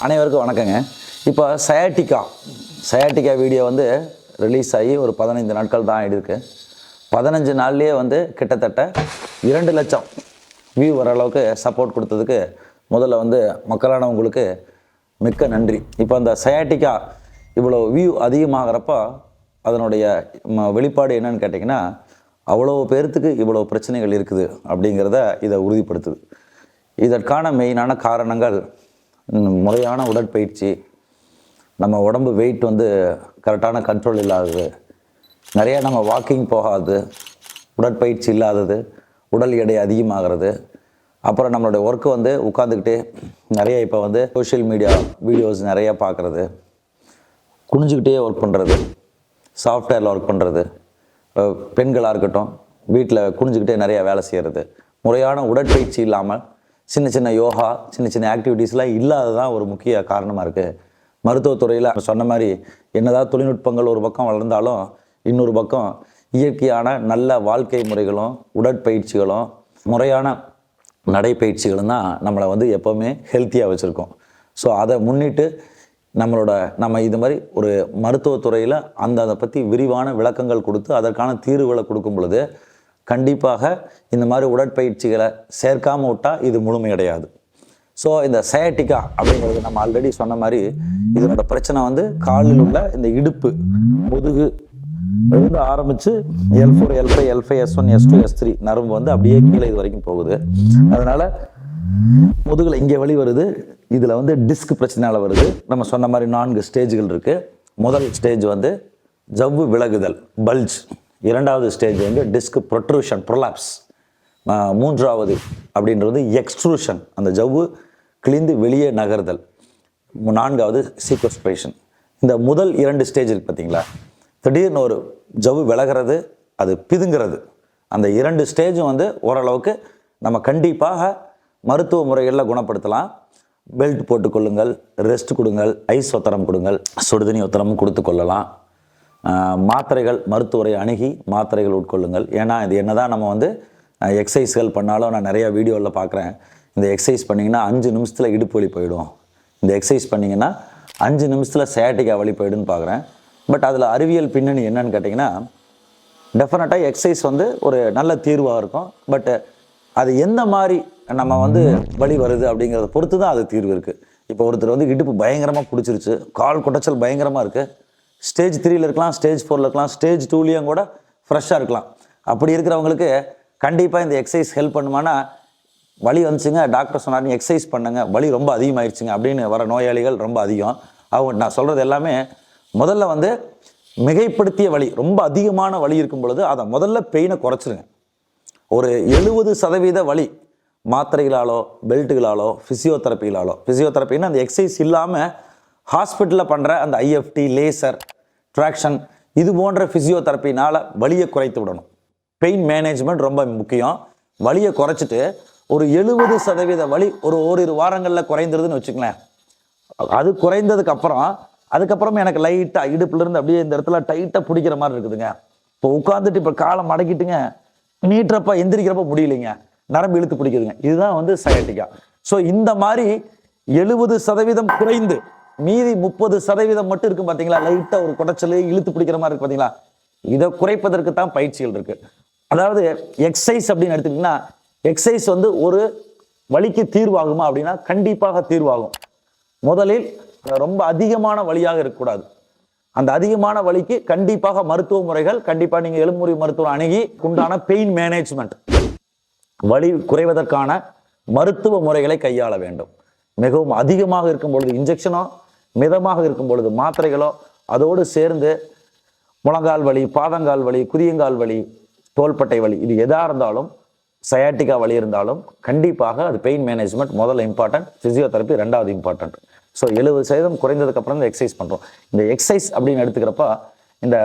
அனைவருக்கும் வணக்கங்க. இப்போ சயாட்டிக்கா சயாட்டிக்கா வீடியோ வந்து ரிலீஸ் ஆகி ஒரு பதினைந்து நாட்கள் தான் ஆகிடுக்கு பதினஞ்சு நாள்லேயே வந்து கிட்டத்தட்ட இரண்டு லட்சம் வியூ வர அளவுக்கு சப்போர்ட் கொடுத்ததுக்கு முதல்ல வந்து மக்களானவங்களுக்கு மிக்க நன்றி. இப்போ அந்த சயாட்டிக்கா இவ்வளோ வியூ அதிகமாகிறப்ப அதனுடைய ம- வெளிப்பாடு என்னன்னு கேட்டிங்கன்னா அவ்வளோ பேர்த்துக்கு இவ்வளோ பிரச்சனைகள் இருக்குது அப்படிங்கிறத இதை உறுதிப்படுத்துது. இதற்கான மெயினான காரணங்கள் முறையான உடற்பயிற்சி. நம்ம உடம்பு வெயிட் வந்து கரெக்டான கண்ட்ரோல் இல்லாதது. நிறையா நம்ம வாக்கிங் போகாது. உடற்பயிற்சி இல்லாதது. உடல் எடை அதிகமாகிறது. அப்புறம் நம்மளுடைய ஒர்க்கு வந்து உட்காந்துக்கிட்டே நிறைய இப்போ வந்து சோஷியல் மீடியா வீடியோஸ் நிறையா பார்க்குறது. குனிஞ்சுக்கிட்டே ஒர்க் பண்ணுறது சாஃப்ட்வேரில் ஒர்க் பண்ணுறது பெண்களாக இருக்கட்டும் வீட்டில் குனிஞ்சுக்கிட்டே நிறையா வேலை செய்கிறது முறையான உடற்பயிற்சி இல்லாமல் சின்ன சின்ன யோகா சின்ன சின்ன ஆக்டிவிட்டீஸ்லாம் இல்லாததான் ஒரு முக்கிய காரணமாக இருக்குது மருத்துவத்துறையில் சொன்ன மாதிரி என்னதான் தொழில்நுட்பங்கள் ஒரு பக்கம் வளர்ந்தாலும் இன்னொரு பக்கம் இயற்கையான நல்ல வாழ்க்கை முறைகளும் உடற்பயிற்சிகளும் முறையான நடைப்பயிற்சிகளும் தான் நம்மளை வந்து எப்போவுமே ஹெல்த்தியாக வச்சுருக்கோம். ஸோ அதை முன்னிட்டு நம்மளோட நம்ம இது மாதிரி ஒரு மருத்துவத்துறையில் அந்த அதை பற்றி விரிவான விளக்கங்கள் கொடுத்து அதற்கான தீர்வுகளை கொடுக்கும் பொழுது கண்டிப்பாக இந்த மாதிரி உடற்பயிற்சிகளை சேர்க்காமல் விட்டால் இது முழுமையடையாது ஸோ இந்த சயாட்டிக்கா அப்படிங்கிறது நம்ம ஆல்ரெடி சொன்ன மாதிரி இதனோட பிரச்சனை வந்து காலில் உள்ள இந்த இடுப்பு முதுகு இருந்து ஆரம்பிச்சு L four L five L five S one S two S three நரம்பு வந்து அப்படியே கீழே இது வரைக்கும் போகுது. அதனால முதுகுல இங்கே வழி வருது இதில் வந்து டிஸ்க் பிரச்சனையால வருது. நம்ம சொன்ன மாதிரி நான்கு ஸ்டேஜ்கள் இருக்குது முதல் ஸ்டேஜ் வந்து ஜவ்வு விலகுதல் பல்ஜ் இரண்டாவது ஸ்டேஜ் வந்து டிஸ்க் ப்ரொட்ரூஷன் ப்ரொலாப்ஸ் மூன்றாவது அப்படின்றது எக்ஸ்ட்ரூஷன் அந்த ஜவ்வு கிழிந்து வெளியே நகர்தல். நான்காவது சீக்வஸ்பிரேஷன் இந்த முதல் இரண்டு ஸ்டேஜ் இருக்குது பார்த்தீங்களா திடீர்னு ஒரு ஜவ்வு விலகிறது அது பிதுங்கிறது. அந்த இரண்டு ஸ்டேஜும் வந்து ஓரளவுக்கு நம்ம கண்டிப்பாக மருத்துவ முறைகளில் குணப்படுத்தலாம். பெல்ட் போட்டுக்கொள்ளுங்கள் ரெஸ்ட் கொடுங்கள் ஐஸ் ஒத்தரம் கொடுங்கள் சுடுதண்ணி ஒத்தரமும் கொடுத்து கொள்ளலாம். மாத்திரைகள் மருத்துவரை அணுகி மாத்திரைகள் உட்கொள்ளுங்கள். ஏன்னா இது என்ன தான் நம்ம வந்து எக்ஸசைஸ்கள் பண்ணாலும் நான் நிறைய வீடியோவில் பார்க்குறேன் இந்த எக்ஸசைஸ் பண்ணிங்கன்னா அஞ்சு நிமிஷத்தில் இடுப்பு வலி போயிடும். இந்த எக்ஸசைஸ் பண்ணிங்கன்னா அஞ்சு நிமிஷத்தில் சேட்டிக்காக வழி போயிடுன்னு பார்க்குறேன் பட் அதில் அறிவியல் பின்னணி என்னன்னு கேட்டிங்கன்னா டெஃபினட்டாக எக்ஸசைஸ் வந்து ஒரு நல்ல தீர்வாக இருக்கும். பட் அது எந்த மாதிரி நம்ம வந்து வழி வருது அப்படிங்கிறத பொறுத்து தான் அது தீர்வு இருக்குது இப்போ ஒருத்தர் வந்து இடுப்பு பயங்கரமாக பிடிச்சிருச்சு கால் குடைச்சல் பயங்கரமாக இருக்குது ஸ்டேஜ் த்ரீல இருக்கலாம் ஸ்டேஜ் ஃபோரில் இருக்கலாம் ஸ்டேஜ் டூலேயும் கூட ஃப்ரெஷ்ஷாக இருக்கலாம். அப்படி இருக்கிறவங்களுக்கு கண்டிப்பாக இந்த எக்ஸசைஸ் ஹெல்ப் பண்ணுமானா வலி வந்துச்சுங்க டாக்டர் சொன்னார் எக்ஸசைஸ் பண்ணுங்க வலி ரொம்ப அதிகமாகிடுச்சுங்க அப்படின்னு வர நோயாளிகள் ரொம்ப அதிகம். அவங்க நான் சொல்கிறது எல்லாமே முதல்ல வந்து மிகைப்படுத்திய வலி ரொம்ப அதிகமான வலி இருக்கும் பொழுது அதை முதல்ல பெயினை குறைச்சிருங்க. ஒரு எழுபது சதவீத வலி மாத்திரைகளாலோ பெல்ட்டுகளாலோ ஃபிசியோதெரப்பிகளாலோ ஃபிசியோதெரப்பின்னா அந்த எக்ஸசைஸ் இல்லாமல் ஹாஸ்பிட்டலில் பண்ணுற அந்த ஐஎஃப்டி லேசர் ட்ராக்ஷன் இது போன்ற ஃபிசியோதெரப்பினால் வலியை குறைத்து விடணும். பெயின் மேனேஜ்மெண்ட் ரொம்ப முக்கியம். வலியை குறைச்சிட்டு ஒரு எழுபது சதவீத வலி ஒரு ஓரிரு வாரங்களில் குறைந்துருதுன்னு வச்சுங்களேன் அது குறைந்ததுக்கப்புறம் அதுக்கப்புறம் எனக்கு லைட்டாக இடுப்புலேருந்து அப்படியே இந்த இடத்துல டைட்டாக பிடிக்கிற மாதிரி இருக்குதுங்க. இப்போ உட்காந்துட்டு இப்போ காலை மடக்கிட்டுங்க நீட்டுறப்ப எந்திரிக்கிறப்ப முடியலைங்க. நரம்பு இழுத்து பிடிக்குதுங்க. இதுதான் வந்து சயாட்டிக்கா ஸோ இந்த மாதிரி எழுபது சதவீதம் குறைந்து மீதி முப்பது சதவீதம் மட்டும் இருக்கும் பார்த்தீங்களா லைட்டாக ஒரு குடைச்சல் இழுத்து பிடிக்கிற மாதிரி இருக்கு பார்த்தீங்களா இதை குறைப்பதற்கு தான் பயிற்சிகள் இருக்கு. அதாவது எக்ஸசைஸ் அப்படின்னு எடுத்துக்கிட்டிங்கன்னா எக்ஸசைஸ் வந்து ஒரு வலிக்கு தீர்வாகுமா அப்படின்னா கண்டிப்பாக தீர்வாகும். முதலில் ரொம்ப அதிகமான வழியாக இருக்கக்கூடாது. அந்த அதிகமான வழிக்கு கண்டிப்பாக மருத்துவ முறைகள் கண்டிப்பாக நீங்கள் எலும்புரி மருத்துவம் அணுகி உண்டான பெயின் மேனேஜ்மெண்ட் வலி குறைவதற்கான மருத்துவ முறைகளை கையாள வேண்டும். மிகவும் அதிகமாக இருக்கும் பொழுது இன்ஜெக்ஷனோ மிதமாக இருக்கும் பொழுது மாத்திரைகளோ அதோடு சேர்ந்து முழங்கால் வலி பாதங்கால் வலி குதியங்கால் வலி தோள்பட்டை வலி இது எதாக இருந்தாலும் சயாட்டிக்கா வலி இருந்தாலும் கண்டிப்பாக அது பெயின் மேனேஜ்மெண்ட் முதல்ல இம்பார்ட்டன்ட் ஃபிசியோதெரப்பி ரெண்டாவது இம்பார்ட்டன்ட் ஸோ எழுபது சதவீதம் குறைந்ததுக்கப்புறம் இந்த எக்ஸசைஸ் பண்ணுறோம் இந்த எக்ஸசைஸ் அப்படின்னு எடுத்துக்கிறப்ப இந்த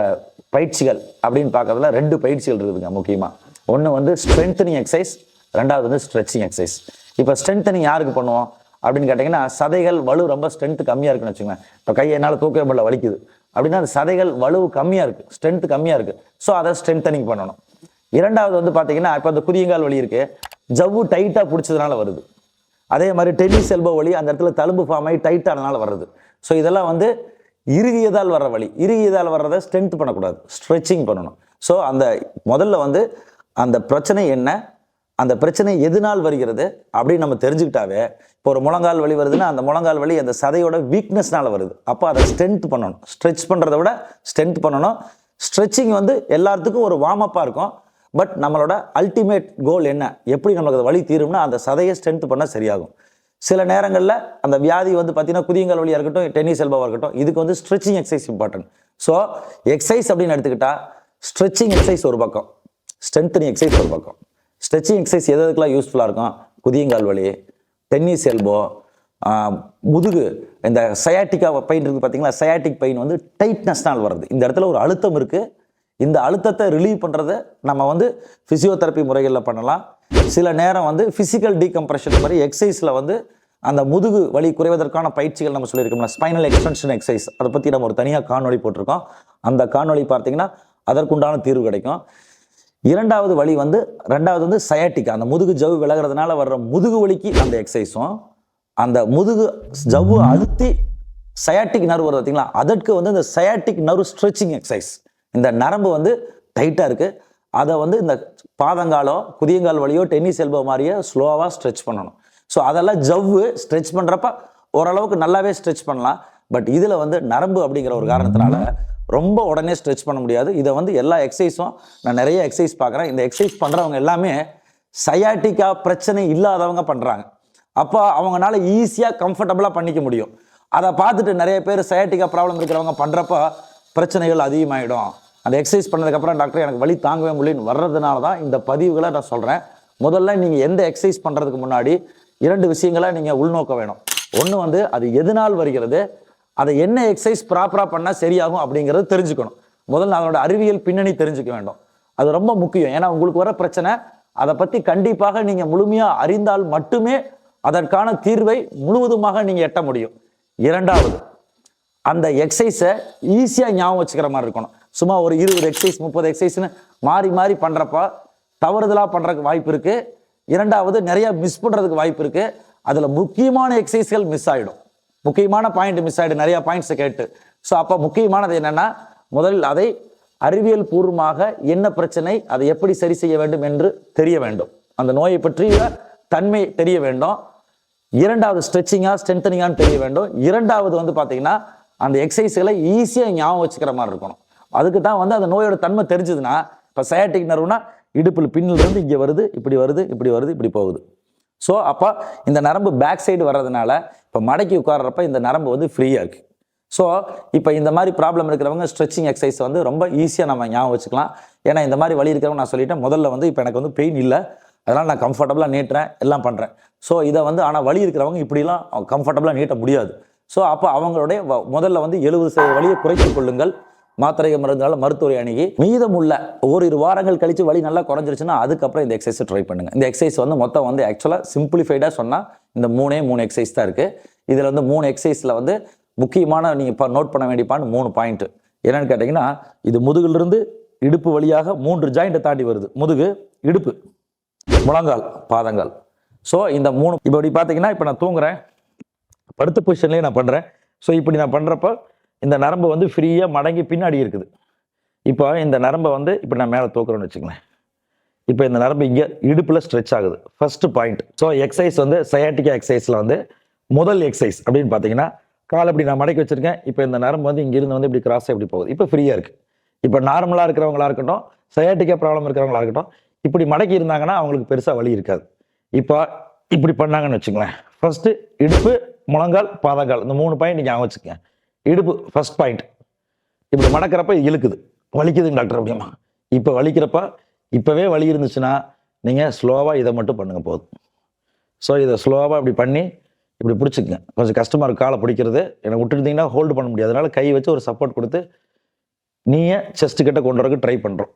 பயிற்சிகள் அப்படின்னு பார்க்கறதுல ரெண்டு பயிற்சிகள் இருக்குதுங்க முக்கியமாக ஒன்று வந்து ஸ்ட்ரென்த்தனிங் எக்ஸசைஸ் ரெண்டாவது வந்து ஸ்ட்ரெச்சிங் எக்ஸசைஸ் இப்போ ஸ்ட்ரென்த்தனிங் யாருக்கு பண்ணுவோம்? அப்படின்னு கேட்டிங்கன்னா சதைகள் வலு ரொம்ப ஸ்ட்ரென்த் கம்மியாக இருக்குன்னு வச்சுக்கோங்க இப்போ கையை என்னால் தூக்கவே முடியல வலிக்குது. அப்படின்னா அந்த சதைகள் வலு கம்மியாக இருக்குது ஸ்ட்ரென்த் கம்மியாக இருக்குது ஸோ அதை ஸ்ட்ரென்தனிங் பண்ணணும். இரண்டாவது வந்து பார்த்தீங்கன்னா இப்போ அந்த குதியங்கால் வலி இருக்குது ஜவ்வு டைட்டாக பிடிச்சதுனால வருது. அதே மாதிரி டென்னிஸ் எல்போ வலி அந்த இடத்துல தழும்பு ஃபார்ம் ஆகி டைட் வர்றது. ஸோ இதெல்லாம் வந்து இறுகியதால் வர்ற வழி இறுகியதால் வர்றதை ஸ்ட்ரென்த் பண்ணக்கூடாது. ஸ்ட்ரெச்சிங் பண்ணணும். ஸோ அந்த முதல்ல வந்து அந்த பிரச்சனை என்ன? அந்த பிரச்சனை எதனால் வருகிறது அப்படின்னு நம்ம தெரிஞ்சுக்கிட்டாவே இப்போ ஒரு முழங்கால் வலி வருதுன்னா அந்த முழங்கால் வலி அந்த சதையோட வீக்னஸ்னால வருது. அப்போ அதை ஸ்ட்ரென்த் பண்ணணும். ஸ்ட்ரெச் பண்ணுறத விட ஸ்ட்ரென்த் பண்ணணும். ஸ்ட்ரெச்சிங் வந்து எல்லாத்துக்கும் ஒரு வார்ம்அப்பாக இருக்கும். பட் நம்மளோட அல்டிமேட் கோல் என்ன? எப்படி நம்மளுக்கு அது வழி தீரும்னா அந்த சதையை ஸ்ட்ரென்த் பண்ணால் சரியாகும். சில நேரங்களில் அந்த வியாதி வந்து பார்த்தீங்கன்னா குதியங்கால் வழியாக இருக்கட்டும் டென்னிஸ் எல்பாவாக இருக்கட்டும் இதுக்கு வந்து stretching exercise important so exercise அப்படின்னு எடுத்துக்கிட்டால் ஸ்ட்ரெச்சிங் எக்ஸசைஸ் ஒரு பக்கம். ஸ்ட்ரென்த்தனிங் எக்ஸசைஸ் ஒரு பக்கம். ஸ்ட்ரெச்சிங் எக்ஸசைஸ் எது யூஸ்ஃபுல்லாக இருக்கும்? குதியங்கால் வலி டென்னிஸ் எல்போ முதுகு இந்த சயாட்டிக்கா பெயின் இருக்குது பார்த்தீங்களா சயாட்டிக் பெயின் வந்து டைட்னஸ்னால் வருது இந்த இடத்துல ஒரு அழுத்தம் இருக்குது இந்த அழுத்தத்தை ரிலீவ் பண்ணுறத நம்ம வந்து ஃபிசியோதெரப்பி முறைகளில் பண்ணலாம். சில நேரம் வந்து ஃபிசிக்கல் டீகம்ப்ரெஷன் மாதிரி எக்ஸசைஸில் வந்து அந்த முதுகு வலி குறைவதற்கான பயிற்சிகள் நம்ம சொல்லியிருக்கோம்ல ஸ்பைனல் எக்ஸ்டென்ஷன் எக்ஸசைஸ் அதை பற்றி நம்ம ஒரு தனியாக காணொலி போட்டிருக்கோம். அந்த காணொலி பார்த்தீங்கன்னா அதற்குண்டான தீர்வு கிடைக்கும். இரண்டாவது வழி வந்து ரெண்டாவது வந்து சயாட்டிக் அந்த முதுகு ஜவ்வு விலகிறதுனால வர்ற முதுகு வலிக்கு அந்த எக்ஸசைஸும் அந்த முதுகு ஜவ்வு அழுத்தி சயாட்டிக் நர்வு வருது பார்த்தீங்களா அதற்கு வந்து இந்த சயாட்டிக் நர்வு ஸ்ட்ரெச்சிங் எக்ஸசைஸ் இந்த நரம்பு வந்து டைட்டாக இருக்குது அதை வந்து இந்த பாதங்காலோ குதியங்கால் வழியோ டென்னிஸ் எல்போ மாதிரியோ ஸ்லோவாக ஸ்ட்ரெச் பண்ணணும். ஸோ அதெல்லாம் ஜவ்வு ஸ்ட்ரெச் பண்ணுறப்ப ஓரளவுக்கு நல்லாவே ஸ்ட்ரெச் பண்ணலாம். பட் இதில் வந்து நரம்பு அப்படிங்கிற ஒரு காரணத்தினால ரொம்ப உடனே ஸ்ட்ரெச் பண்ண முடியாது. இதை வந்து எல்லா எக்ஸசைஸும் நான் நிறைய எக்ஸசைஸ் பார்க்குறேன். இந்த எக்ஸசைஸ் பண்ணுறவங்க எல்லாமே சயாட்டிக்கா பிரச்சனை இல்லாதவங்க பண்ணுறாங்க அப்போ அவங்களால ஈஸியாக கம்ஃபர்டபுளாக பண்ணிக்க முடியும். அதை பார்த்துட்டு நிறைய பேர் சயாட்டிக்கா ப்ராப்ளம் இருக்கிறவங்க பண்ணுறப்ப பிரச்சனைகள் அதிகமாகிடும் அந்த எக்ஸசைஸ் பண்ணதுக்கப்புறம் டாக்டர் எனக்கு வழி தாங்கவே முடியும்னு வர்றதுனால தான் இந்த பதிவுகளை நான் சொல்கிறேன் முதல்ல நீங்கள் எந்த எக்ஸசைஸ் பண்ணுறதுக்கு முன்னாடி இரண்டு விஷயங்களை நீங்கள் உள்நோக்க வேணும். ஒன்று வந்து அது எதனால் வருகிறது? அதை என்ன எக்ஸசைஸ் ப்ராப்பராக பண்ணால் சரியாகும் அப்படிங்கிறத தெரிஞ்சுக்கணும். முதல்ல அதனோட அறிவியல் பின்னணி தெரிஞ்சுக்க வேண்டும். அது ரொம்ப முக்கியம். ஏன்னா உங்களுக்கு வர பிரச்சனை அதை பற்றி கண்டிப்பாக நீங்கள் முழுமையாக அறிந்தால் மட்டுமே அதற்கான தீர்வை முழுவதுமாக நீங்கள் எட்ட முடியும். இரண்டாவது அந்த எக்ஸசைஸை ஈஸியாக ஞாபகம் வச்சுக்கிற மாதிரி இருக்கணும். சும்மா ஒரு இருபது எக்ஸசைஸ் முப்பது எக்ஸசைஸ்னு மாறி மாறி பண்ணுறப்ப தவறுதலாக பண்ணுறதுக்கு வாய்ப்பு இருக்குது இரண்டாவது நிறையா மிஸ் பண்ணுறதுக்கு வாய்ப்பு இருக்குது அதில் முக்கியமான எக்ஸசைஸ்கள் மிஸ் ஆகிடும் முக்கியமான பாயிண்ட் மிஸ் ஆகிடு நிறையா பாயிண்ட்ஸை கேட்டு. ஸோ அப்போ முக்கியமானது என்னென்னா முதலில் அதை அறிவியல் பூர்வமாக என்ன பிரச்சனை அதை எப்படி சரி செய்ய வேண்டும் என்று தெரிய வேண்டும். அந்த நோயை பற்றிய தன்மை தெரிய வேண்டும். இரண்டாவது ஸ்ட்ரெச்சிங்காக ஸ்ட்ரென்தனிங்கான்னு தெரிய வேண்டும். இரண்டாவது வந்து பார்த்தீங்கன்னா அந்த எக்ஸசைஸ்களை ஈஸியாக ஞாபகம் வச்சுக்கிற மாதிரி இருக்கணும். அதுக்கு தான் வந்து அந்த நோயோட தன்மை தெரிஞ்சதுன்னா இப்போ சயாட்டிக் நர்வுனா இடுப்பில் பின்னிலிருந்து இங்கே வருது இப்படி வருது இப்படி வருது இப்படி போகுது. ஸோ அப்போ இந்த நரம்பு பேக் சைடு வர்றதுனால இப்போ மடக்கி உட்கார்றப்ப இந்த நரம்பு வந்து ஃப்ரீயாக இருக்குது ஸோ இப்போ இந்த மாதிரி ப்ராப்ளம் இருக்கிறவங்க ஸ்ட்ரெச்சிங் எக்ஸசைஸ் வந்து ரொம்ப ஈஸியாக நம்ம ஞாபகம் வச்சுக்கலாம். ஏன்னா இந்த மாதிரி வழி இருக்கிறவங்க நான் சொல்லிட்டேன் முதல்ல வந்து இப்போ எனக்கு வந்து பெயின் இல்லை. அதனால் நான் கம்ஃபர்டபுளாக நீட்டுறேன் எல்லாம் பண்ணுறேன் ஸோ இதை வந்து ஆனால் வழி இருக்கிறவங்க இப்படிலாம் கம்ஃபர்டபுளாக நீட்ட முடியாது. ஸோ அப்போ அவங்களுடைய வ- முதல்ல வந்து எழுபது சதவீத வழியை குறைத்து கொள்ளுங்கள். மாத்திரை மருந்தால மருத்துவரை அணுகி மீதமுள்ள ஓரிரு வாரங்கள் கழிச்சு வலி நல்லா குறைஞ்சிருச்சுன்னா அதுக்கப்புறம் இந்த எக்ஸசைஸ் ட்ரை பண்ணுங்க. இந்த எக்ஸசைஸ் வந்து மொத்தம் வந்து ஆக்சுவலாக சிம்பிளிஃபைடாக சொன்னால் இந்த மூணே மூணு எக்ஸசைஸ் தான் இருக்குது இதில் வந்து மூணு எக்ஸசைஸில் வந்து முக்கியமான நீங்கள் இப்போ நோட் பண்ண வேண்டிய பாயிண்ட் மூணு பாயிண்ட் என்னன்னு கேட்டிங்கன்னா இது முதுகிலிருந்து இடுப்பு வழியாக மூன்று ஜாயிண்ட்டை தாண்டி வருது. முதுகு இடுப்பு முழங்கால் பாதங்கால் ஸோ இந்த மூணு இப்போ இப்படி பார்த்தீங்கன்னா இப்போ நான் தூங்குறேன். படுத்த பொசிஷன்லேயே நான் பண்ணுறேன் ஸோ இப்படி நான் பண்ணுறப்ப இந்த நரம்பு வந்து ஃப்ரீயாக மடங்கி பின்னாடி இருக்குது. இப்போ இந்த நரம்பை வந்து இப்போ நான் மேலே தூக்குறேன்னு வச்சுக்கலேன் இப்போ இந்த நரம்பு இங்கே இடுப்பில் ஸ்ட்ரெச் ஆகுது. ஃபர்ஸ்ட் பாயிண்ட் ஸோ எக்ஸசைஸ் வந்து சயாட்டிக்கா எக்ஸசைஸில் வந்து முதல் எக்ஸசைஸ் அப்படின்னு பார்த்தீங்கன்னா கால் இப்படி நான் மடக்கி வச்சிருக்கேன். இப்போ இந்த நரம்பு வந்து இங்கிருந்து வந்து இப்படி கிராஸ் இப்படி போகுது. இப்போ ஃப்ரீயாக இருக்குது இப்போ நார்மலாக இருக்கிறவங்களா இருக்கட்டும் சயாட்டிக்கா ப்ராப்ளம் இருக்கிறவங்களா இருக்கட்டும் இப்படி மடக்கி இருந்தாங்கன்னா அவங்களுக்கு பெருசாக வலி இருக்காது. இப்போ இப்படி பண்ணாங்கன்னு வச்சுங்களேன் ஃபஸ்ட்டு இடுப்பு முழங்கால் பாதங்கால் இந்த மூணு பாயிண்ட் நீங்கள் ஆக வச்சுக்கங்க. இடுப்பு ஃபர்ஸ்ட் பாயிண்ட் இப்படி மடக்கிறப்ப இழுக்குது. வலிக்குதுங்க டாக்டர் அப்படிமா இப்போ வலிக்கிறப்ப இப்போவே வலி இருந்துச்சுன்னா நீங்கள் ஸ்லோவாக இதை மட்டும் பண்ணுங்க போதும். ஸோ இதை ஸ்லோவாக இப்படி பண்ணி இப்படி பிடிச்சிக்கங்க. கொஞ்சம் கஷ்டமாக காலை பிடிக்கிறது எனக்கு விட்டுருந்தீங்கன்னா ஹோல்டு பண்ண முடியாது. அதனால் கை வச்சு ஒரு சப்போர்ட் கொடுத்து நீங்கள் செஸ்ட் கிட்ட கொண்டு வரக்கு ட்ரை பண்ணுறோம்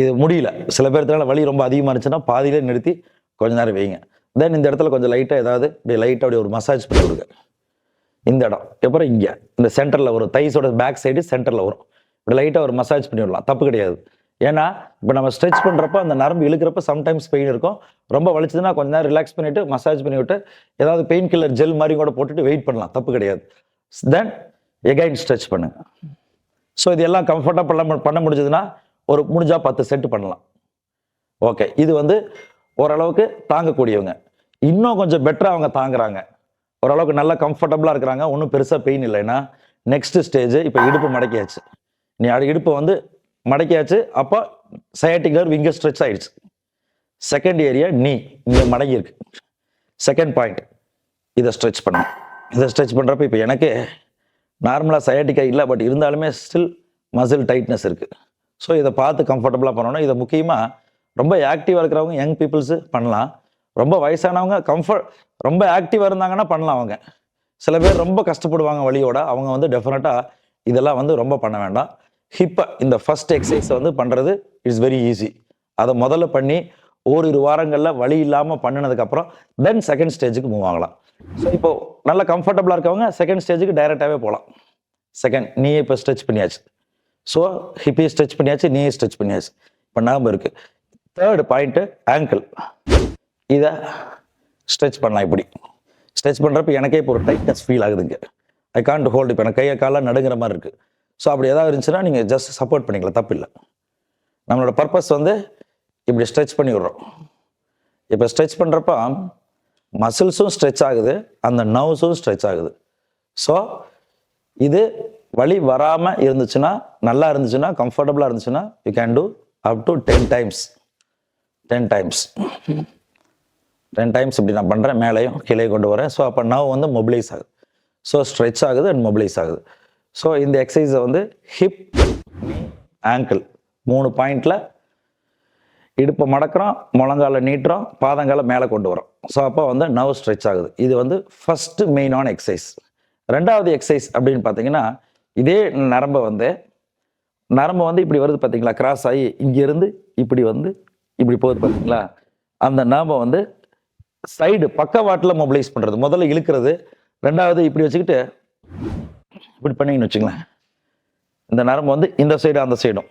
இது முடியல. சில பேர்த்தினால வலி ரொம்ப அதிகமாக இருந்துச்சுன்னா பாதியிலே நிறுத்தி கொஞ்ச நேரம் வைங்க. தென் இந்த இடத்துல கொஞ்சம் லைட்டாக ஏதாவது இப்படி லைட்டாக அப்படி ஒரு மசாஜ் பண்ணி கொடுங்க. இந்த இடம். அப்புறம் இங்கே. இந்த சென்டரில் வரும். தைஸோட பேக் சைடு சென்டரில் வரும். இப்படி லைட்டாக ஒரு மசாஜ் பண்ணி விடலாம். தப்பு கிடையாது. ஏன்னா இப்போ நம்ம ஸ்ட்ரெச் பண்ணுறப்ப அந்த நரம்பு இழுக்கிறப்ப சம்டைம்ஸ் பெயின் இருக்கும். ரொம்ப வலிச்சதுன்னா கொஞ்ச நேரம் ரிலாக்ஸ் பண்ணிவிட்டு மசாஜ் பண்ணி விட்டு ஏதாவது பெயின் கில்லர் ஜெல் மாதிரி கூட போட்டுட்டு வெயிட் பண்ணலாம். தப்பு கிடையாது. தென் எகைன் ஸ்ட்ரெச் பண்ணுங்க. ஸோ இது எல்லாம் கம்ஃபர்டபுளாக பண்ண முடிஞ்சதுன்னா ஒரு முடிஞ்சா பத்து செட்டு பண்ணலாம். ஓகே இது வந்து ஓரளவுக்கு தாங்கக்கூடியவங்க. இன்னும் கொஞ்சம் பெட்டராக அவங்க தாங்குறாங்க. ஓரளவுக்கு நல்லா கம்ஃபர்டபுளாக இருக்கிறாங்க. ஒன்றும் பெருசாக பெயின் இல்லைன்னா நெக்ஸ்ட் ஸ்டேஜ் இப்போ இடுப்பு மடக்கியாச்சு. நீ அது இடுப்பு வந்து மடக்கியாச்சு. அப்போ சயாட்டிக் விங்க ஸ்ட்ரெச் ஆயிடுச்சு. செகண்ட் ஏரியா நீ இங்கே மடங்கி இருக்கு செகண்ட் பாயிண்ட் இதை ஸ்ட்ரெச் பண்ண இதை ஸ்ட்ரெச் பண்ணுறப்ப இப்போ எனக்கு நார்மலாக சயாட்டிக்கா இல்லை. பட் இருந்தாலுமே ஸ்டில் மசில் டைட்னஸ் இருக்குது ஸோ இதை பார்த்து கம்ஃபர்டபுளாக பண்ணணும் இதை முக்கியமாக ரொம்ப ஆக்டிவாக இருக்கிறவங்க யங் பீப்புள்ஸு பண்ணலாம். ரொம்ப வயசானவங்க கம்ஃபர்ட் ரொம்ப ஆக்டிவாக இருந்தாங்கன்னா பண்ணலாம் அவங்க. சில பேர் ரொம்ப கஷ்டப்படுவாங்க வழியோட அவங்க வந்து டெஃபினட்டாக இதெல்லாம் வந்து ரொம்ப பண்ண வேண்டாம். ஹிப்பை இந்த ஃபர்ஸ்ட் எக்ஸசைஸ் வந்து பண்ணுறது இட்ஸ் வெரி ஈஸி அதை முதல்ல பண்ணி ஓரிரு வாரங்களில் வழி இல்லாமல் பண்ணினதுக்கப்புறம் தென் செகண்ட் ஸ்டேஜுக்கு மூவ் ஆகலாம். ஸோ இப்போ நல்லா கம்ஃபர்டபுளாக இருக்கவங்க செகண்ட் ஸ்டேஜுக்கு டைரெக்டாகவே போகலாம். செகண்ட் நீயே இப்போ ஸ்ட்ரெச் பண்ணியாச்சு. ஸோ ஹிப்பி ஸ்ட்ரெச் பண்ணியாச்சு நீயே ஸ்ட்ரெச் பண்ணியாச்சு. இப்போ ஞாபகம் இருக்குது தேர்டு பாயிண்ட்டு ஆங்கிள் இதை ஸ்ட்ரெச் பண்ணலாம் இப்படி. ஸ்ட்ரெச் பண்ணுறப்ப எனக்கே இப்போ ஒரு டைட்னஸ் ஃபீல் ஆகுதுங்க. ஐ காண்ட் ஹோல்டு இப்போ எனக்கு கையை காலாக நடுங்கிற மாதிரி இருக்குது ஸோ அப்படி ஏதாவது இருந்துச்சுன்னா நீங்கள் ஜஸ்ட் சப்போர்ட் பண்ணிக்கலாம் தப்பு இல்லை. நம்மளோட பர்பஸ் வந்து இப்படி ஸ்ட்ரெச் பண்ணி விடுறோம் இப்போ ஸ்ட்ரெச் பண்ணுறப்ப மசில்ஸும் ஸ்ட்ரெச் ஆகுது அந்த நர்வ்ஸும் ஸ்ட்ரெச் ஆகுது. ஸோ இது வலி வராமல் இருந்துச்சுன்னா நல்லா இருந்துச்சுன்னா கம்ஃபர்டபுளாக இருந்துச்சுன்னா you can do up to ten times ten times ten times இப்படி நான் பண்ணுறேன் மேலேயும் கீழே கொண்டு வரேன். ஸோ அப்போ நவ் வந்து மொபிலைஸ் ஆகுது. ஸோ ஸ்ட்ரெச் ஆகுது அண்ட் மொபிலைஸ் ஆகுது. ஸோ இந்த எக்ஸசைஸை வந்து ஹிப் ஆங்கிள் மூணு பாயிண்டில் இடுப்பை மடக்கிறோம் முழங்கால நீட்டுறோம் பாதங்கால மேலே கொண்டு வரோம் ஸோ அப்போ வந்து நவ் ஸ்ட்ரெச் ஆகுது. இது வந்து ஃபஸ்ட்டு மெயினான எக்ஸசைஸ் ரெண்டாவது எக்ஸசைஸ் அப்படின்னு பார்த்தீங்கன்னா இதே நரம்பை வந்து நரம்பு வந்து இப்படி வருது பார்த்தீங்களா? கிராஸ் ஆகி இங்கேருந்து இப்படி வந்து இப்படி போகுது பார்த்தீங்களா? அந்த நரம்பை வந்து சைடு பக்கவாட்டில் மொபிலைஸ் பண்ணுறது முதல்ல இழுக்கிறது ரெண்டாவது இப்படி வச்சுக்கிட்டு இப்படி பண்ணிங்கன்னு வச்சுங்களேன் இந்த நரம்பு வந்து இந்த சைடு அந்த சைடும்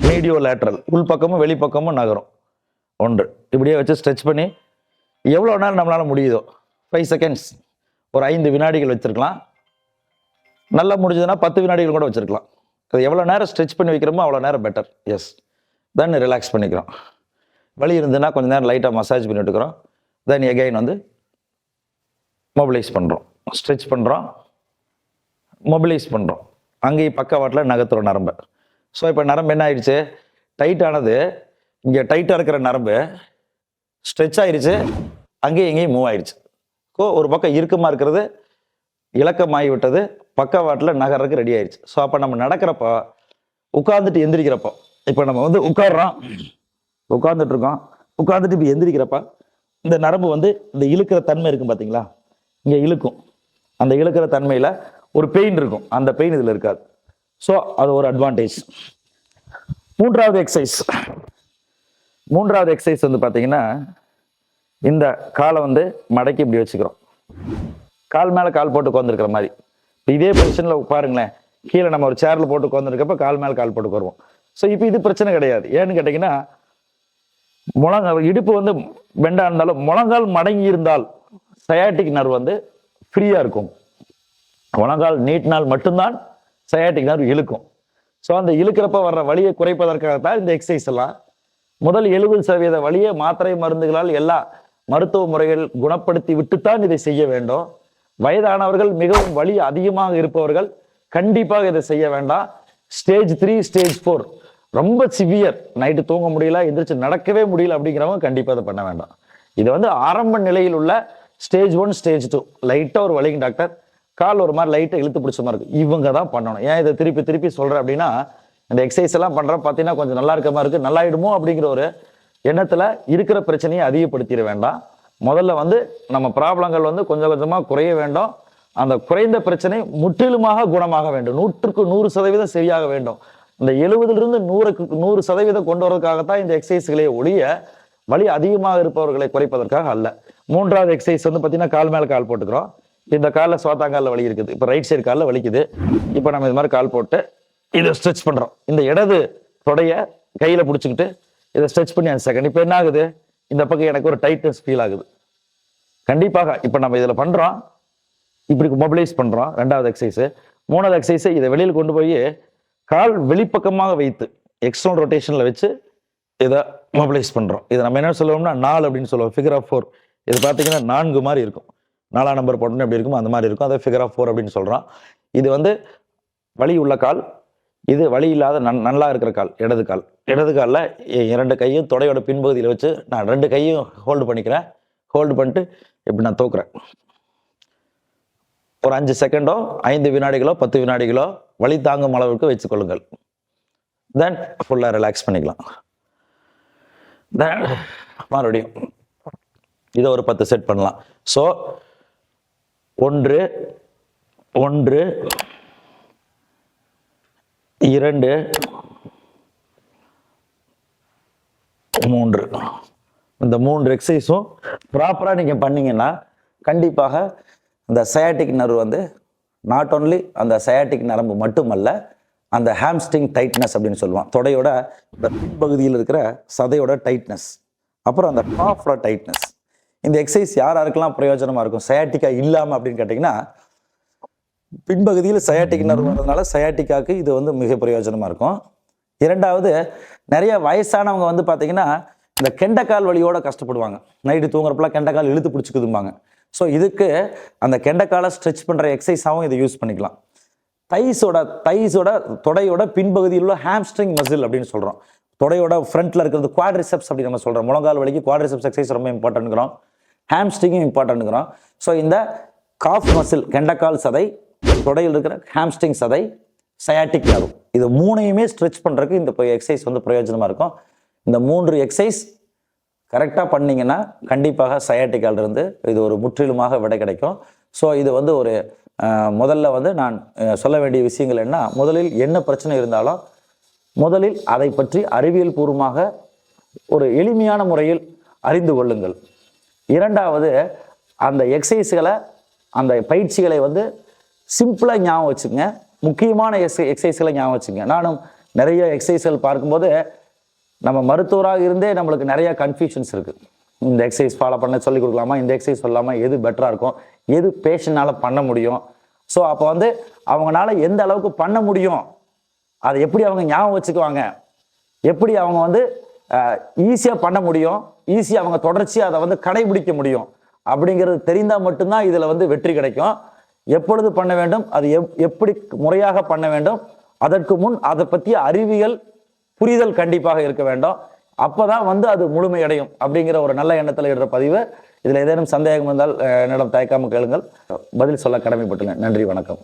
மீடியோ லேட்ரல் உள் பக்கமும் வெளிப்பக்கமும் நகரும். ஒன்று. இப்படியே வச்சு ஸ்ட்ரெச் பண்ணி எவ்வளோ நேரம் நம்மளால் முடியுதோ ஃபைவ் செகண்ட்ஸ் ஒரு ஐந்து வினாடிகள் வச்சுருக்கலாம். நல்லா முடிஞ்சதுன்னா பத்து வினாடிகள் கூட வச்சுருக்கலாம். அது எவ்வளோ நேரம் ஸ்ட்ரெச் பண்ணி வைக்கிறோமோ அவ்வளோ நேரம் பெட்டர் எஸ் தென் ரிலாக்ஸ் பண்ணிக்கிறோம். வலி இருந்ததுன்னா கொஞ்சம் நேரம் லைட்டாக மசாஜ் பண்ணி விட்டுக்கிறோம் தென் எகைன் வந்து மொபிலைஸ் பண்ணுறோம் ஸ்ட்ரெச் பண்ணுறோம் மொபிலைஸ் பண்ணுறோம் அங்கேயும் பக்கவாட்டில் நகர்த்துறோம் நரம்பு. ஸோ இப்போ நரம்பு என்ன ஆயிடுச்சு? டைட் ஆனது இங்கே டைட்டாக இருக்கிற நரம்பு ஸ்ட்ரெச் ஆயிடுச்சு அங்கேயும் இங்கேயும் மூவ் ஆயிடுச்சு ஸோ ஒரு பக்கம் இறுக்கமாக இருக்கிறது இலக்கமாகி விட்டது பக்கவாட்டில் நகர்றதுக்கு ரெடி ஆயிடுச்சு ஸோ அப்போ நம்ம நடக்கிறப்போ உட்காந்துட்டு எந்திரிக்கிறப்போ இப்போ நம்ம வந்து உட்காடுறோம் உட்காந்துட்டு இருக்கோம். உட்காந்துட்டு இப்போ எந்திரிக்கிறப்ப இந்த நரம்பு வந்து இந்த இழுக்கிற தன்மை இருக்கும் பார்த்தீங்களா இங்கே இழுக்கும். அந்த இழுக்கிற தன்மையில் ஒரு பெயின் இருக்கும். அந்த பெயின் இதில் இருக்காது. ஸோ அது ஒரு அட்வான்டேஜ் மூன்றாவது எக்ஸசைஸ் மூன்றாவது எக்ஸசைஸ் வந்து பார்த்தீங்கன்னா இந்த காலை வந்து மடக்கி இப்படி வச்சுக்கிறோம். கால் மேலே கால் போட்டு உட்காந்துருக்கிற மாதிரி. இப்போ இதே பொசிஷனில் பாருங்களேன். கீழே நம்ம ஒரு சேரில் போட்டு உட்காந்துருக்கப்ப கால் மேலே கால் போட்டு வருவோம் ஸோ இப்போ இது பிரச்சனை கிடையாது. ஏன்னு கேட்டிங்கன்னா முழங்கால் இடுப்பு வந்து பெண்டா இருந்தாலும் முழங்கால் மடங்கி இருந்தால் சயாட்டிக் நர்வு வந்து ஃப்ரீயாக இருக்கும். முழங்கால் நீட்டினால் மட்டும்தான் சயாட்டிக் நர்வு இழுக்கும். ஸோ அந்த இழுக்கிறப்ப வர்ற வழியை குறைப்பதற்காகத்தான் இந்த எக்ஸசைஸ் எல்லாம். முதல் எழுபது சதவீத வழியை மாத்திரை மருந்துகளால் எல்லா மருத்துவ முறைகள் குணப்படுத்தி விட்டுத்தான் இதை செய்ய வேண்டும். வயதானவர்கள் மிகவும் வலி அதிகமாக இருப்பவர்கள் கண்டிப்பாக இதை செய்ய வேண்டாம். ஸ்டேஜ் த்ரீ ஸ்டேஜ் ஃபோர் ரொம்ப சிவியர் நைட்டு தூங்க முடியல எந்திரிச்சு நடக்கவே முடியல அப்படிங்கிறவங்க கண்டிப்பாக அதை பண்ண வேண்டாம். இது வந்து ஆரம்ப நிலையில் உள்ள ஸ்டேஜ் ஒன் ஸ்டேஜ் டூ லைட்டாக ஒரு வலிங்க டாக்டர் கால் ஒரு மாதிரி லைட்டாக இழுத்து பிடிச்ச மாதிரி இருக்கும் இவங்க தான் பண்ணணும். ஏன் இதை திருப்பி திருப்பி சொல்கிறேன் அப்படின்னா இந்த எக்ஸசைஸ் எல்லாம் பண்ணுறப்ப பார்த்தீங்கன்னா கொஞ்சம் நல்லா இருக்க மாதிரி இருக்கு. நல்லாயிடுமோ அப்படிங்கிற ஒரு எண்ணத்தில் இருக்கிற பிரச்சனையை அதிகப்படுத்திட வேண்டாம். முதல்ல வந்து நம்ம ப்ராப்ளங்கள் வந்து கொஞ்சம் கொஞ்சமாக குறைய வேண்டும். அந்த குறைந்த பிரச்சனை முற்றிலுமாக குணமாக வேண்டும். நூற்றுக்கு நூறு சதவீதம் சரியாக வேண்டும். இந்த எழுபதுலேருந்து நூறுக்கு நூறு சதவீதம் கொண்டு வரதுக்காகத்தான் இந்த எக்ஸசைஸ்களே ஒழிய வலி அதிகமாக இருப்பவர்களை குறைப்பதற்காக அல்ல. மூன்றாவது எக்ஸசைஸ் வந்து பார்த்தீங்கன்னா கால் மேலே கால் போட்டுக்கிறோம். இந்த காலில் சோத்தாங்காலில் வலி இருக்குது. இப்போ ரைட் சைடு காலில் வலிக்குது. இப்போ நம்ம இது மாதிரி கால் போட்டு இதை ஸ்ட்ரெச் பண்ணுறோம் இந்த இடது தொடைய கையில் பிடிச்சிக்கிட்டு இதை ஸ்ட்ரெச் பண்ணி அஞ்சு செகண்ட் இப்போ என்ன ஆகுது இந்த பக்கம் எனக்கு ஒரு டைட்னஸ் ஃபீல் ஆகுது. கண்டிப்பாக இப்போ நம்ம இதில் பண்ணுறோம் இப்படி மொபிலைஸ் பண்ணுறோம் ரெண்டாவது எக்ஸசைஸு மூணாவது எக்ஸசைஸு இதை வெளியில் கொண்டு போய் கால் வெளிப்பக்கமாக வைத்து எக்ஸ்டர்னல் ரொட்டேஷனில் வச்சு இதை மொபிலைஸ் பண்ணுறோம் இதை நம்ம என்ன சொல்லுவோம்னா நாலு அப்படின்னு சொல்லுவோம். ஃபிகர் ஆஃப் ஃபோர் இது பார்த்தீங்கன்னா நான்கு மாதிரி இருக்கும். நாலாம் நம்பர் போட்டோன்னு எப்படி இருக்கும் அந்த மாதிரி இருக்கும். அதை ஃபிகர் ஆஃப் ஃபோர் அப்படின்னு சொல்கிறோம் இது வந்து வலி உள்ள கால். இது வலி இல்லாத நன் நல்லா இருக்கிற கால். இடது கால். இடது காலில் இரண்டு கையும் தொடையோட பின்பகுதியில் வச்சு நான் ரெண்டு கையும் ஹோல்டு பண்ணிக்கிறேன். ஹோல்டு பண்ணிட்டு இப்படி நான் தூக்குறேன். ஒரு அஞ்சு செகண்டோ ஐந்து வினாடிகளோ பத்து வினாடிகளோ வழி தாங்கும் அளவுக்கு வச்சுக்கொள்ளுங்கள் தென் ஃபுல்லாக ரிலாக்ஸ் பண்ணிக்கலாம். தென் மறுபடியும் இதை ஒரு பத்து செட் பண்ணலாம். ஸோ ஒன்று ஒன்று இரண்டு மூன்று. இந்த மூன்று எக்ஸசைஸும் ப்ராப்பராக நீங்கள் பண்ணீங்கன்னா கண்டிப்பாக இந்த சயாட்டிக் நர்வ் வந்து நாட் ஓன்லி அந்த சயாட்டிக் நரம்பு மட்டுமல்ல அந்த ஹாம்ஸ்டிங் டைட்னஸ் அப்படின்னு சொல்லுவான். தொடையோட இந்த பின்பகுதியில் இருக்கிற சதையோட டைட்னஸ் அப்புறம் அந்த காஃபோட டைட்னஸ் இந்த எக்ஸசைஸ் யார் யாருக்கெல்லாம் பிரயோஜனமாக இருக்கும் சயாட்டிக்கா இல்லாமல் அப்படின்னு கேட்டிங்கன்னா பின்பகுதியில் சயாட்டிக் நர்வ் வரதுனால சயாட்டிக்காக்கு இது வந்து மிக பிரயோஜனமாக இருக்கும். இரண்டாவது நிறைய வயசானவங்க வந்து பார்த்தீங்கன்னா இந்த கெண்டக்கால் வழியோட கஷ்டப்படுவாங்க. நைட்டு தூங்குறப்பெல்லாம் கெண்டக்கால் இழுத்து பிடிச்சிக்குதும்பாங்க. ஸோ இதுக்கு அந்த கெண்டக்காலை ஸ்ட்ரெச் பண்ணுற எக்ஸசைஸாகவும் இதை யூஸ் பண்ணிக்கலாம். தைஸோட தைஸோட தொடையோட பின்பகுதியில் உள்ள ஹாம்ஸ்ட்ரிங் மசில் அப்படின்னு சொல்கிறோம் தொடையோட ஃப்ரண்ட்டில் இருக்கிறது குவாட்ரிசெப்ஸ் அப்படின்னு நம்ம சொல்கிறோம் முழங்கால் வலிக்கு குவாட்ரிசெப்ஸ் எக்ஸசைஸ் ரொம்ப இம்பார்ட்டன்ட்ங்கிறோம் ஹாம்ஸ்ட்ரிங்கும் இம்பார்ட்டன்ட்ங்கிறோம் ஸோ இந்த காஃப் மசில் கெண்டக்கால் சதை தொடையில் இருக்கிற ஹாம்ஸ்ட்ரிங் சதை சயாட்டிக் நர்வ் இது மூணையுமே ஸ்ட்ரெச் பண்ணுறதுக்கு இந்த எக்ஸசைஸ் வந்து பிரயோஜனமாக இருக்கும். இந்த மூன்று எக்ஸசைஸ் கரெக்டாக பண்ணிங்கன்னா கண்டிப்பாக sciatica-ல இருந்து இது ஒரு முற்றிலுமாக விடை கிடைக்கும். ஸோ இது வந்து ஒரு முதல்ல வந்து நான் சொல்ல வேண்டிய விஷயங்கள் என்ன? முதலில் என்ன பிரச்சனை இருந்தாலும் முதலில் அதை பற்றி அறிவியல் பூர்வமாக ஒரு எளிமையான முறையில் அறிந்து கொள்ளுங்கள். இரண்டாவது அந்த எக்ஸசைஸ்களை அந்த பயிற்சிகளை வந்து சிம்பிளாக ஞாபகம் வச்சுங்க முக்கியமான எக்ஸ எக்ஸசைஸ்களை ஞாபகம் வச்சுங்க நானும் நிறைய எக்ஸசைஸ்கள் பார்க்கும்போது நம்ம மருத்துவராக இருந்தே நம்மளுக்கு நிறைய கன்ஃபியூஷன்ஸ் இருக்குது இந்த எக்ஸசைஸ் ஃபாலோ பண்ண சொல்லி கொடுக்கலாமா? இந்த எக்ஸசைஸ் சொல்லலாமா எது பெட்டராக இருக்கும்? எது பேஷண்ட்னால பண்ண முடியும்? ஸோ அப்போ வந்து அவங்களால எந்த அளவுக்கு பண்ண முடியும்? அதை எப்படி அவங்க ஞாபகம் வச்சுக்குவாங்க? எப்படி அவங்க வந்து ஈஸியாக பண்ண முடியும்? ஈஸியாக அவங்க தொடர்ச்சியாக அதை வந்து கடைபிடிக்க முடியும்? அப்படிங்கிறது தெரிந்தால் மட்டும்தான் இதில் வந்து வெற்றி கிடைக்கும். எப்பொழுது பண்ண வேண்டும்? அது எப் எப்படி முறையாக பண்ண வேண்டும்? அதற்கு முன் அதை பற்றிய அறிவியல் புரிதல் கண்டிப்பாக இருக்க வேண்டும். அப்போதான் வந்து அது முழுமையடையும் அப்படிங்கிற ஒரு நல்ல எண்ணத்தில் இடுற பதிவு. இதில் ஏதேனும் சந்தேகம் இருந்தால் என்னிடம் தயக்காமல் கேளுங்கள். பதில் சொல்ல கடமைப்பட்டுள்ளேன். நன்றி வணக்கம்.